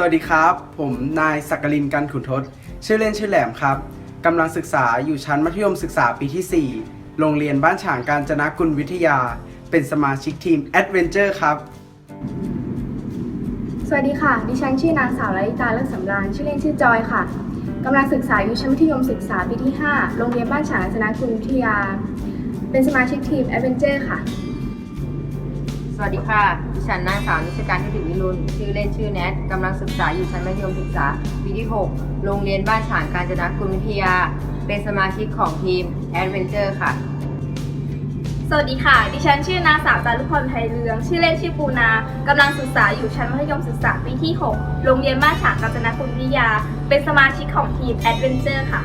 สวัสดีครับ ผมนายสักกลินกันขุนทศ ชื่อเล่นชื่อแหลมครับกำลังศึกษาอยู่ชั้นมัธยมศึกษาปีที่ 4 โรงเรียนบ้านฉางการจนกุลวิทยา เป็นสมาชิกทีม Adventure ครับ สวัสดีค่ะ ดิฉันชื่อนางสาวลลิตาเลิศสำราญ ชื่อเล่นชื่อจอยค่ะกำลังศึกษาอยู่ชั้นมัธยมศึกษาปีที่ 5 โรงเรียนบ้านฉางการัตนกุลวิทยา เป็นสมาชิกทีม Adventure ค่ะ สวัสดีค่ะ ดิฉันนางสาวนิชการทิติวิรุณ ชื่อเล่นชื่อแนทกำลังศึกษาอยู่ชั้นมัธยมศึกษาปีที่ 6 โรงเรียนบ้านฉางการจนกุลวิทยา เป็นสมาชิกของทีม Adventure ค่ะ สวัสดีค่ะ ดิฉันชื่อนางสาวจารุพรไทยเรือง ชื่อเล่นชื่อปูนากำลังศึกษาอยู่ชั้นมัธยมศึกษาปีที่ 6 โรงเรียนบ้านฉางกาญจนกุลวิทยา เป็นสมาชิกของทีม Adventure ค่ะ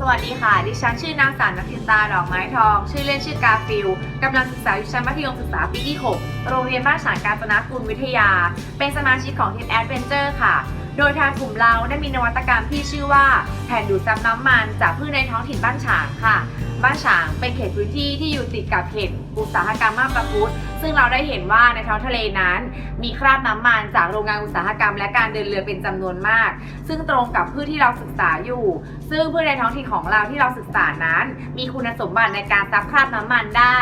สวัสดีค่ะ ดิฉันชื่อนางสาวนักทิตาดอกไม้ทอง ชื่อเล่นชื่อกาฟิลกำลังศึกษาอยู่ชั้นมัธยมศึกษาปีที่ 6 โรงเรียนบ้านฉางการจนากุลวิทยา เป็นสมาชิกของทีมแอดเวนเจอร์ค่ะ โดยทางกลุ่มเราได้มีนวัตกรรมที่ชื่อว่า แผ่นดูดซับน้ำมันจากพืชในท้องถิ่นบ้านฉางค่ะ บ้านฉางเป็นเขตพื้นที่ที่อยู่ติดกับเขตอุตสาหกรรมมาบตาพุธ ซึ่งเราได้เห็นว่าในท้องทะเลนั้น มีคราบน้ำมันจากโรงงานอุตสาหกรรม และการเดินเรือเป็นจำนวนมาก ซึ่งตรงกับพืชที่เราศึกษาอยู่ ซึ่งพืชในท้องถิ่นของเราที่เราศึกษานั้น มีคุณสมบัติในการซับคราบน้ำมันได้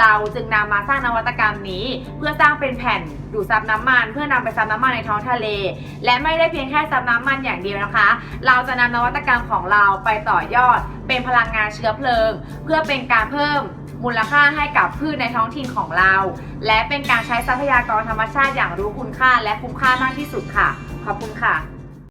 เราจึงนำมาสร้างนวัตกรรมนี้ เพื่อสร้างเป็นแผ่นดูดซับน้ำมัน เพื่อนำไปซับน้ำมันในท้องทะเล และไม่ได้เพียงแค่ซับน้ำมันอย่างเดียวนะคะ เราจะนำนวัตกรรมของเราไปต่อยอด เป็นพลังงานเชื้อเพลิง เพื่อเป็นการเพิ่ม มูลค่าให้กับพืชในท้องถิ่นของเรา และเป็นการใช้ทรัพยากรธรรมชาติอย่างรู้คุณค่าและคุ้มค่ามากที่สุดค่ะ ขอบคุณค่ะ